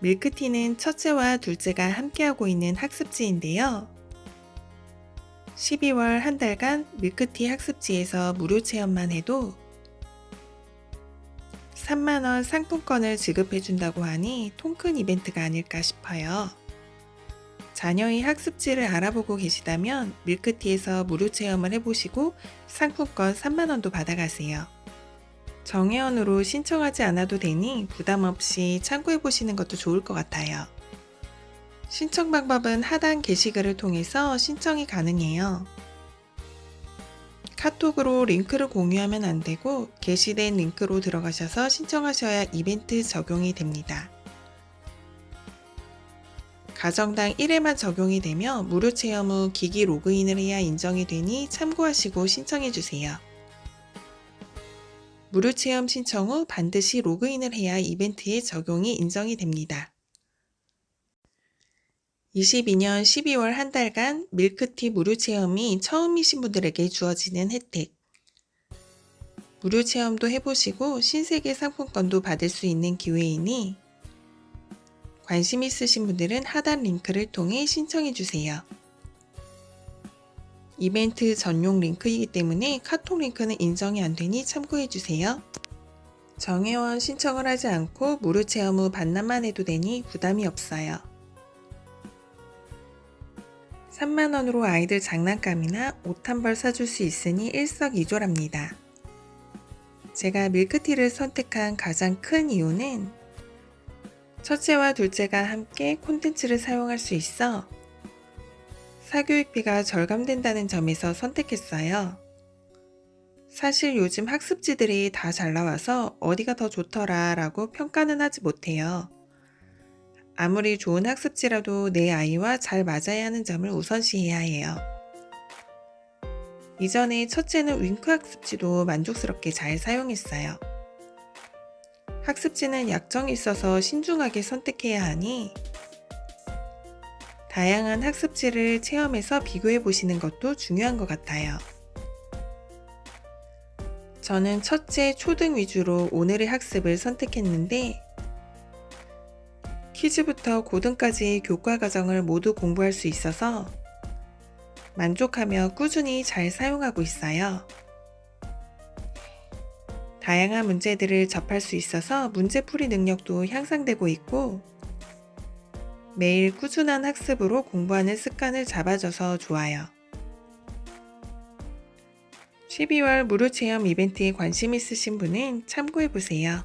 밀크티는 첫째와 둘째가 함께하고 있는 학습지인데요. 12월 한 달간 밀크티 학습지에서 무료 체험만 해도 3만원 상품권을 지급해준다고 하니 통큰 이벤트가 아닐까 싶어요. 자녀의 학습지를 알아보고 계시다면 밀크티에서 무료 체험을 해보시고 상품권 3만원도 받아가세요. 정회원으로 신청하지 않아도 되니 부담 없이 참고해 보시는 것도 좋을 것 같아요. 신청 방법은 하단 게시글을 통해서 신청이 가능해요. 카톡으로 링크를 공유하면 안 되고 게시된 링크로 들어가셔서 신청하셔야 이벤트 적용이 됩니다. 가정당 1회만 적용이 되며 무료 체험 후 기기 로그인을 해야 인정이 되니 참고하시고 신청해 주세요. 무료 체험 신청 후 반드시 로그인을 해야 이벤트에 적용이 인정이 됩니다. 22년 12월 한 달간 밀크티 무료 체험이 처음이신 분들에게 주어지는 혜택. 무료 체험도 해보시고 신세계 상품권도 받을 수 있는 기회이니 관심 있으신 분들은 하단 링크를 통해 신청해주세요. 이벤트 전용 링크이기 때문에 카톡 링크는 인정이 안 되니 참고해주세요. 정회원 신청을 하지 않고 무료 체험 후 반납만 해도 되니 부담이 없어요. 3만원으로 아이들 장난감이나 옷 한 벌 사줄 수 있으니 일석이조랍니다. 제가 밀크티를 선택한 가장 큰 이유는 첫째와 둘째가 함께 콘텐츠를 사용할 수 있어 사교육비가 절감된다는 점에서 선택했어요. 사실 요즘 학습지들이 다 잘 나와서 어디가 더 좋더라 라고 평가는 하지 못해요. 아무리 좋은 학습지라도 내 아이와 잘 맞아야 하는 점을 우선시해야 해요. 이전에 첫째는 윙크 학습지도 만족스럽게 잘 사용했어요. 학습지는 약정이 있어서 신중하게 선택해야 하니 다양한 학습지를 체험해서 비교해 보시는 것도 중요한 것 같아요. 저는 첫째 초등 위주로 오늘의 학습을 선택했는데 키즈부터 고등까지의 교과 과정을 모두 공부할 수 있어서 만족하며 꾸준히 잘 사용하고 있어요. 다양한 문제들을 접할 수 있어서 문제풀이 능력도 향상되고 있고 매일 꾸준한 학습으로 공부하는 습관을 잡아줘서 좋아요. 12월 무료 체험 이벤트에 관심 있으신 분은 참고해보세요.